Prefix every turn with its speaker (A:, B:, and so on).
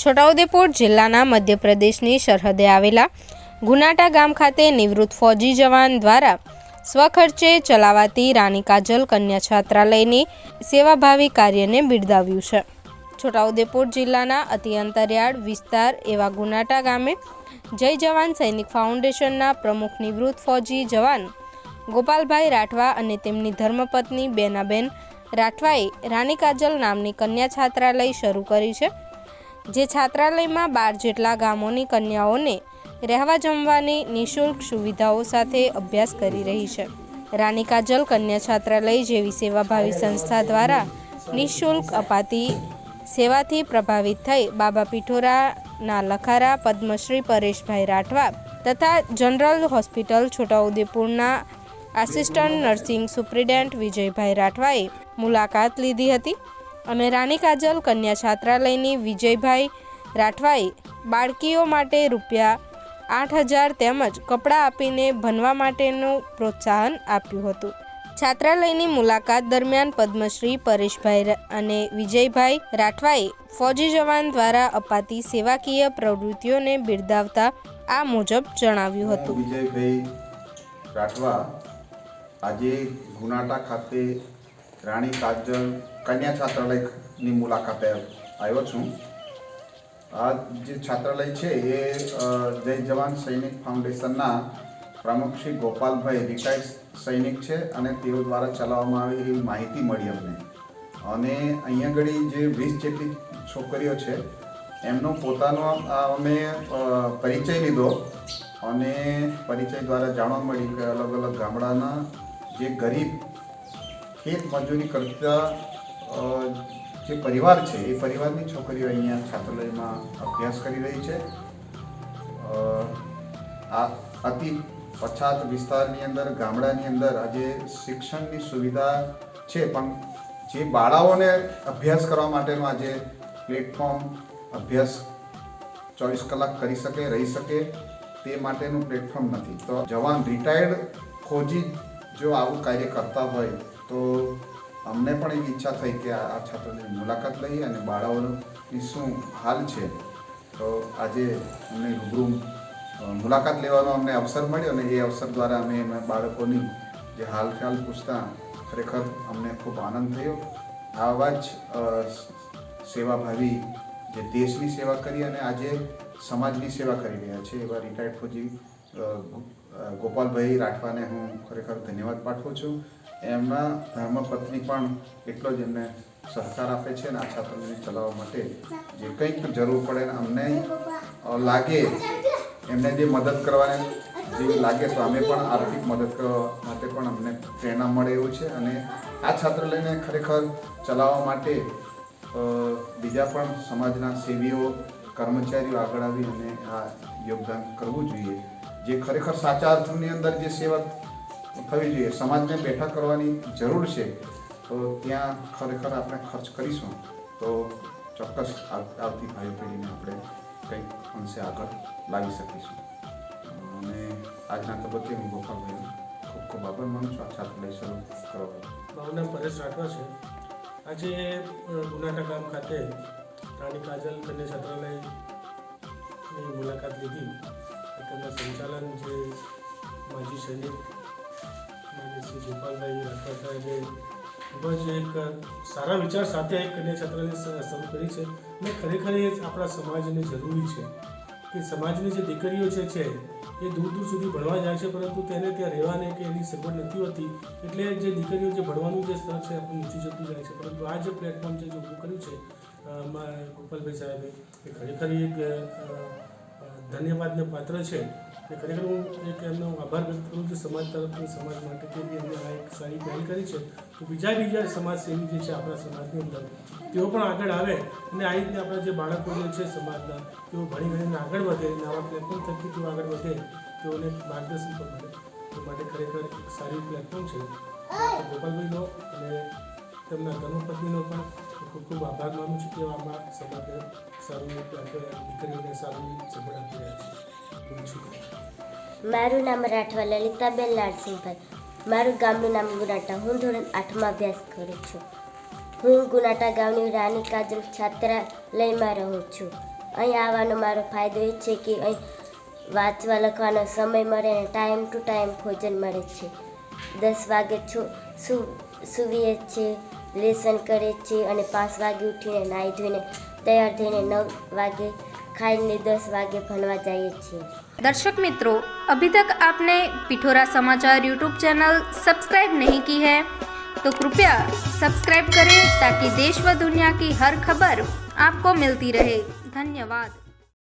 A: છોટાઉદેપુર જિલ્લાના મધ્યપ્રદેશની સરહદે આવેલા ગુનાટા ગામ ખાતે નિવૃત્ત ફૌજી જવાન દ્વારા સ્વખર્ચે ચલાવાતી રાણી કાજલ કન્યા છાત્રાલયની સેવાભાવી કાર્યને બિરદાવ્યું છે. છોટાઉદેપુર જિલ્લાના અતિ અંતરિયાળ વિસ્તાર એવા ગુનાટા ગામે જય જવાન સૈનિક ફાઉન્ડેશનના પ્રમુખ નિવૃત્ત ફૌજી જવાન ગોપાલભાઈ રાઠવા અને તેમની ધર્મપત્ની બેનાબેન રાઠવાએ રાણી કાજલ નામની કન્યા છાત્રાલય શરૂ કરી છે. જે છાત્રાલયમાં બાર જેટલા ગામોની કન્યાઓને રહેવા જમવાની નિઃશુલ્ક સુવિધાઓ સાથે અભ્યાસ કરી રહી છે. રાની કાજલ કન્યા છાત્રાલય જેવી સેવાભાવી સંસ્થા દ્વારા નિઃશુલ્ક અપાતી સેવાથી પ્રભાવિત થઈ બાબા પિઠોરાના લખારા પદ્મશ્રી પરેશભાઈ રાઠવા તથા જનરલ હોસ્પિટલ છોટાઉદેપુરના આસિસ્ટન્ટ નર્સિંગ સુપ્રિન્ટેન્ડન્ટ વિજયભાઈ રાઠવાએ મુલાકાત લીધી હતી. અને રાણી કાજલ કન્યા છાત્રાલયની વિજયભાઈ રાઠવાએ બાળકીઓ માટે રૂપિયા આઠ હજાર તેમજ કપડાં આપીને ભણવા માટેનું પ્રોત્સાહન આપ્યું હતું. છાત્રાલયની મુલાકાત દરમિયાન પદ્મશ્રી પરેશભાઈ અને વિજયભાઈ રાઠવાએ ફૌજી જવાન દ્વારા અપાતી સેવાકીય પ્રવૃત્તિઓને બિરદાવતા આ મુજબ જણાવ્યું હતું.
B: વિજયભાઈ રાઠવા આજે ગુનાટા ખાતે રાણી કાજલ કન્યા છાત્રાલયની મુલાકાતે આવ્યો છું. આ જે છાત્રાલય છે એ જય જવાન સૈનિક ફાઉન્ડેશનના પ્રમુખ શ્રી ગોપાલભાઈ રિટાયર્ડ સૈનિક છે અને તેઓ દ્વારા ચલાવવામાં આવી એવી માહિતી મળી અમને. અને અહીંયા આગળ જે વીસ જેટલી છોકરીઓ છે, એમનો પોતાનો અમે પરિચય લીધો અને પરિચય દ્વારા જાણવા મળ્યું કે અલગ અલગ ગામડાના જે ગરીબ ખેત મજૂરી કરતા જે પરિવાર છે, એ પરિવારની છોકરીઓ અહીંયા છાત્રાલયમાં અભ્યાસ કરી રહી છે. આ અતિ પછાત વિસ્તારની અંદર, ગામડાની અંદર આજે શિક્ષણની સુવિધા છે, પણ જે બાળાઓને અભ્યાસ કરવા માટેનું આજે પ્લેટફોર્મ અભ્યાસ ચોવીસ કલાક કરી શકે, રહી શકે, તે માટેનું પ્લેટફોર્મ નથી. તો જવાન રિટાયર્ડ ફૌજી જો આવું કાર્ય કરતા હોય તો અમને પણ એવી ઈચ્છા થઈ કે આ છાત્રોની મુલાકાત લઈએ અને બાળાઓની શું હાલ છે. તો આજે અમને રૂબરૂ મુલાકાત લેવાનો અમને અવસર મળ્યો અને એ અવસર દ્વારા અમે એમાં બાળકોની જે હાલચાલ પૂછતા ખરેખર અમને ખૂબ આનંદ થયો. આવા જ સેવાભાવી જે દેશની સેવા કરી અને આજે સમાજની સેવા કરી રહ્યા છે એવા રિટાયર્ડ ફૌજી ગોપાલભાઈ રાઠવાને હું ખરેખર ધન્યવાદ પાઠવું છું. એમના ધર્મપત્ની પણ એટલો જ એમને સહકાર આપે છે અને આ છાત્રોને ચલાવવા માટે. જે કંઈક જરૂર પડે અમને લાગે, એમને જે મદદ કરવાની જેવી લાગે તો અમે પણ આર્થિક મદદ કરવા માટે પણ અમને પ્રેરણા મળે એવું છે. અને આ છાત્રાલયને ખરેખર ચલાવવા માટે બીજા પણ સમાજના સેવીઓ, કર્મચારીઓ આગળ આવી અને આ યોગદાન કરવું જોઈએ. જે ખરેખર સાચા અર્થની અંદર જે સેવા થવી જોઈએ. સમાજને બેઠા કરવાની જરૂર છે. તો ત્યાં ખરેખર આપણે ખર્ચ કરીશું. તો ચોક્કસ આવતી ભાઈ પેઢીને આપણે કંઈક અંશે આગળ લાવી શકીશું. અને આજના તબક્કે હું ગોપાલભાઈ ખૂબ ખૂબ આભાર માનું છું. આ છાત્રાલય શરૂ કરવા
C: ભાવના પરેશ રાઠવા છે. આજે ગુનાટા ગામ ખાતે રાણી કાજલ કન્યા છાત્રાલયની મુલાકાત લીધી. તેમના સંચાલન જે માજી સૈનિક માન્ય શ્રી ગોપાલભાઈ રાઠવા સાહેબે ખૂબ જ એક સારા વિચાર સાથે એક કન્યા શરૂ કરી છે અને ખરેખર એ આપણા સમાજને જરૂરી છે કે સમાજની જે દીકરીઓ છે છે, એ દૂર દૂર સુધી ભણવા જાય છે, પરંતુ તેને ત્યાં રહેવાને કે એની સગવડ નથી હોતી, એટલે જે દીકરીઓ જે ભણવાનું જે સ્તર છે, આપણું નીચું જતું જાય છે, પરંતુ આ જે પ્લેટફોર્મ છે, જે ઊભું કર્યું છે ગોપાલભાઈ સાહેબે, એ ખરેખર એક ધન્યવાદને પાત્ર છે એ ખરેખર હું એક એમનો આભાર વ્યક્ત કરું છું સમાજ તરફથી સમાજ માટે કે બી એમને આ એક સારી પહેલ કરી છે. તો બીજા બીજા સમાજસેવી જે છે આપણા સમાજની અંદર, તેઓ પણ આગળ આવે અને આ રીતે આપણા જે બાળકો જે છે સમાજના, તેઓ ભણી ગણીને આગળ વધે અને આવા પ્લેટફોર્મ થકી તેઓ આગળ વધે, તેઓને માર્ગદર્શન પણ મળે. તે માટે ખરેખર એક સારી પ્લેટફોર્મ છે. ગોપાલભાઈનો અને તેમના ધર્મપત્નીનો પણ ખૂબ આભાર માનું છું કે આમાં સમાજે સારું દીકરીઓને સારી સગવડ આપી રહ્યા છે.
D: મારું નામ રાઠવા લલિતાબેન લાલસિંહભાઈ. મારું ગામનું નામ ગુનાટા હું ધોરણ આઠમાં અભ્યાસ કરું છું. હું ગુનાટા ગામની રાણી કાજલ છાત્રાલયમાં રહું છું. અહીં આવવાનો મારો ફાયદો એ છે કે અહીં વાંચવા લખવાનો સમય મળે અને ટાઈમ ટુ ટાઈમ ભોજન મળે છે. દસ વાગે છું, સુ, સૂવીએ છે. લેસન કરે છે અને પાંચ વાગે ઉઠીને નાહી ધોઈને તૈયાર થઈને નવ વાગે ખાઈને દસ વાગે ભણવા જઈએ છીએ
A: दर्शक मित्रों अभी तक आपने पिठोरा समाचार यूट्यूब चैनल सब्सक्राइब नहीं की है तो कृपया सब्सक्राइब करें ताकि देश व दुनिया की हर खबर आपको मिलती रहे धन्यवाद